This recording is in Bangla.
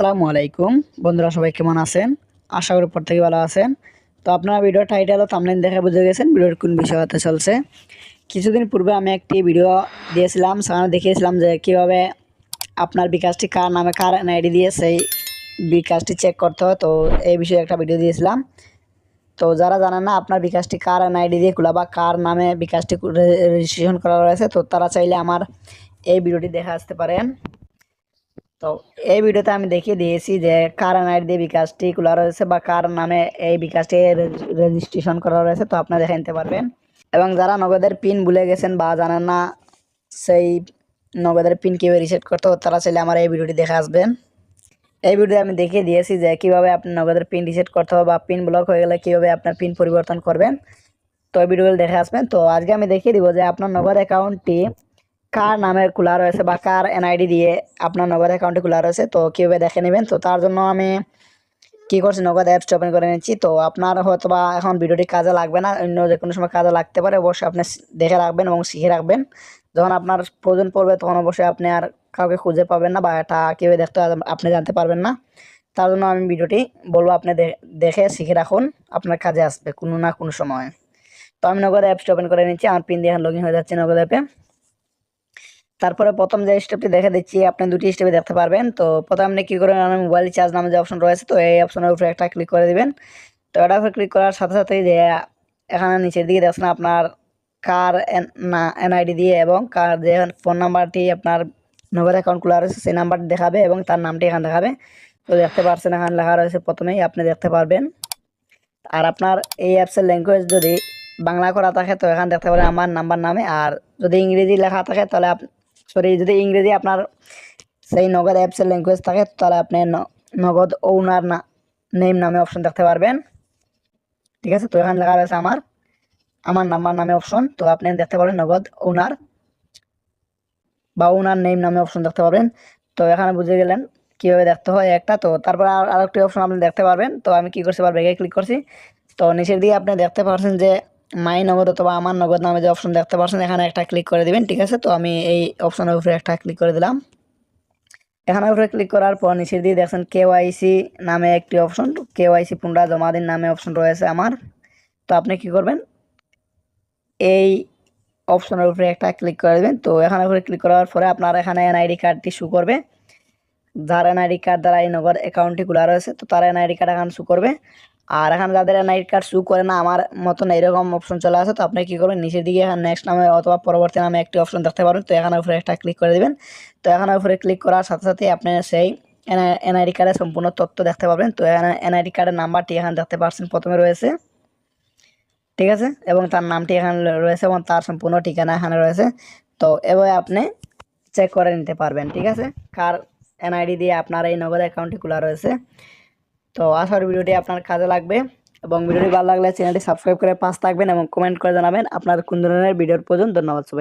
আসসালামু আলাইকুম। বন্ধুরা, সবাই কেমন আছেন? আশা করি প্রত্যেকে ভালো আছেন। তো আপনারা ভিডিও টাইটেল ও থামলাইন দেখে বুঝে গেছেন ভিডিওর কোন বিষয় হতে চলছে। কিছুদিন পূর্বে আমি একটি ভিডিও দিয়েছিলাম, সেখানে দেখিয়েছিলাম যে কীভাবে আপনার বিকাশটি কার নামে কার এনআইডি দিয়ে সেই বিকাশটি চেক করতে হয়। তো এই বিষয়ে একটা ভিডিও দিয়েছিলাম। তো যারা জানেন না আপনার বিকাশটি কার এনআইডি দিয়ে খোলা বা কার নামে বিকাশটি রেজিস্ট্রেশন করা রয়েছে, তো তারা চাইলে আমার এই ভিডিওটি দেখে আসতে পারেন। তো এই ভিডিওতে আমি দেখিয়ে দিয়েছি যে কার এনআইডি দিয়ে বিকাশটি খোলা রয়েছে বা কার নামে এই বিকাশটি রেজিস্ট্রেশন করা রয়েছে, তো আপনারা দেখে নিতে পারবেন। এবং যারা নগদের পিন ভুলে গেছেন বা জানেন না, সেই নগদের পিন কীভাবে রিসেট করতে তারা চাইলে আমার এই ভিডিওটি দেখে আসবেন। এই ভিডিওতে আমি দেখিয়ে দিয়েছি যে কীভাবে আপনি নগদের পিন রিসেট করতে হবে বা পিন ব্লক হয়ে গেলে কীভাবে আপনার পিন পরিবর্তন করবেন। তো এই ভিডিওগুলো দেখে আসবেন। তো আজকে আমি দেখিয়ে দিব যে আপনার নগদ অ্যাকাউন্টটি কার নামে খোলা রয়েছে বা কার এনআইডি দিয়ে আপনার নগদ অ্যাকাউন্টে খোলা রয়েছে। তো কীভাবে দেখে নেবেন? তো তার জন্য আমি কী করছি? নগদ অ্যাপসটা ওপেন করে নিচ্ছি। তো আপনার হয়তো বা এখন ভিডিওটি কাজে লাগবে না। অন্য যে কোনো সময় কাজে লাগতে পারে। অবশ্যই আপনি দেখে রাখবেন এবং শিখে রাখবেন। যখন আপনার প্রয়োজন পড়বে, তখন অবশ্যই আপনি আর কাউকে খুঁজে পাবেন না বা এটা কেউ দেখতে আপনি জানতে পারবেন না। তার জন্য আমি ভিডিওটি বলব আপনি দেখে শিখে রাখুন, আপনার কাজে আসবে কোনো না কোনো সময়। তো আমি নগদ অ্যাপসটা ওপেন করে নিচ্ছি, আমার পিন দিয়ে লগ ইন হয়ে যাচ্ছে নগদ অ্যাপে তারপরে প্রথম যে স্টেপটি দেখে দিচ্ছি, আপনি দুটি স্টেপে দেখতে পারবেন। তো প্রথমে আপনি কী করবেন, আমার মোবাইল চার্জ নামে যে অপশন রয়েছে, তো এই অপশনের উপরে একটা ক্লিক করে দেবেন। তো এটা উপরে ক্লিক করার সাথে সাথেই যে এখানে নিচের দিকে দেখছেন আপনার কার এনআইডি দিয়ে এবং কার যে ফোন নাম্বারটি আপনার নগদ অ্যাকাউন্ট খোলা রয়েছে, সেই নাম্বারটি দেখাবে এবং তার নামটি এখানে দেখাবে। তো দেখতে পারছেন, এখানে লেখা রয়েছে প্রথমেই, আপনি দেখতে পারবেন। আর আপনার এই অ্যাপসের ল্যাঙ্গুয়েজ যদি বাংলা করা থাকে, তো এখানে দেখতে পারেন আমার নাম্বার নামে। আর যদি ইংরেজি লেখা থাকে, তাহলে সরি যদি ইংরেজি আপনার সেই নগদ অ্যাপসের ল্যাঙ্গুয়েজ থাকে, তাহলে আপনি নগদ ওনার না নেম নামে অপশন দেখতে পারবেন। ঠিক আছে? তো এখানে লেখা রয়েছে আমার আমার নাম্বার নামে অপশন তো আপনি দেখতে পারেন নগদ ওনার বা ওনার নেম নামে অপশন দেখতে পাবেন। তো এখানে বুঝে গেলেন কীভাবে দেখতে হয় একটা। তো তারপর আর আরেকটি অপশন আপনি দেখতে পারবেন। তো আমি কী করছি পারবে ক্লিক করছি। তো নিচের দিকে আপনি দেখতে পাচ্ছেন যে মাই নগদ অথবা আমার নগদ নামে যে অপশন দেখতে পাচ্ছেন এখানে একটা ক্লিক করে দিবেন, ঠিক আছে? তো আমি এই অপশনের উপরে একটা ক্লিক করে দিলাম। এখানের উপরে ক্লিক করার পর নিচের দিয়ে দেখছেন কেওয়াইসি নামে একটি অপশন কেওয়াইসি পুনরা জমা দিন নামে অপশন রয়েছে আমার। তো আপনি কি করবেন? এই অপশনের উপরে একটা ক্লিক করে দেবেন। তো এখানে উপরে ক্লিক করার পরে আপনার এখানে এনআইডি কার্ডটি শু করবে। যার এনআইডি কার্ড দ্বারা এই নগর অ্যাকাউন্টটি খোলা রয়েছে, তো তার এনআইডি কার্ড এখানে শু করবে। আর এখানে যাদের এনআইডি কার্ড শু করে না, আমার মতন এইরকম অপশন চলে আসে, তো আপনি কী করবেন? নিচের দিকে এখানে নেক্সট নামে অথবা পরবর্তী নামে একটি অপশন দেখতে পারবেন। তো এখানে উপরে একটা ক্লিক করে দেবেন। তো এখানে উপরে ক্লিক করার সাথে সাথে আপনি সেই এনআইডি কার্ডের সম্পূর্ণ তথ্য দেখতে পাবেন। তো এখানে এনআইডি কার্ডের নাম্বারটি এখানে দেখতে পাচ্ছেন, প্রথমে রয়েছে। ঠিক আছে? এবং তার নামটি এখানে রয়েছে এবং তার সম্পূর্ণ ঠিকানা এখানে রয়েছে। তো এভাবে আপনি চেক করে নিতে পারবেন, ঠিক আছে? কার এনআইডি দিয়ে আপনার এই নগদ অ্যাকাউন্টটি খোলা রয়েছে। তো আসার ভিডিওটি আপনার কাজে লাগবে এবং ভিডিওটি ভালো লাগলে চ্যানেলটি সাবস্ক্রাইব করে পাশ থাকবেন এবং কমেন্ট করে জানাবেন আপনার কোন ধরনের ভিডিওর প্রয়োজন। ধন্যবাদ সবাই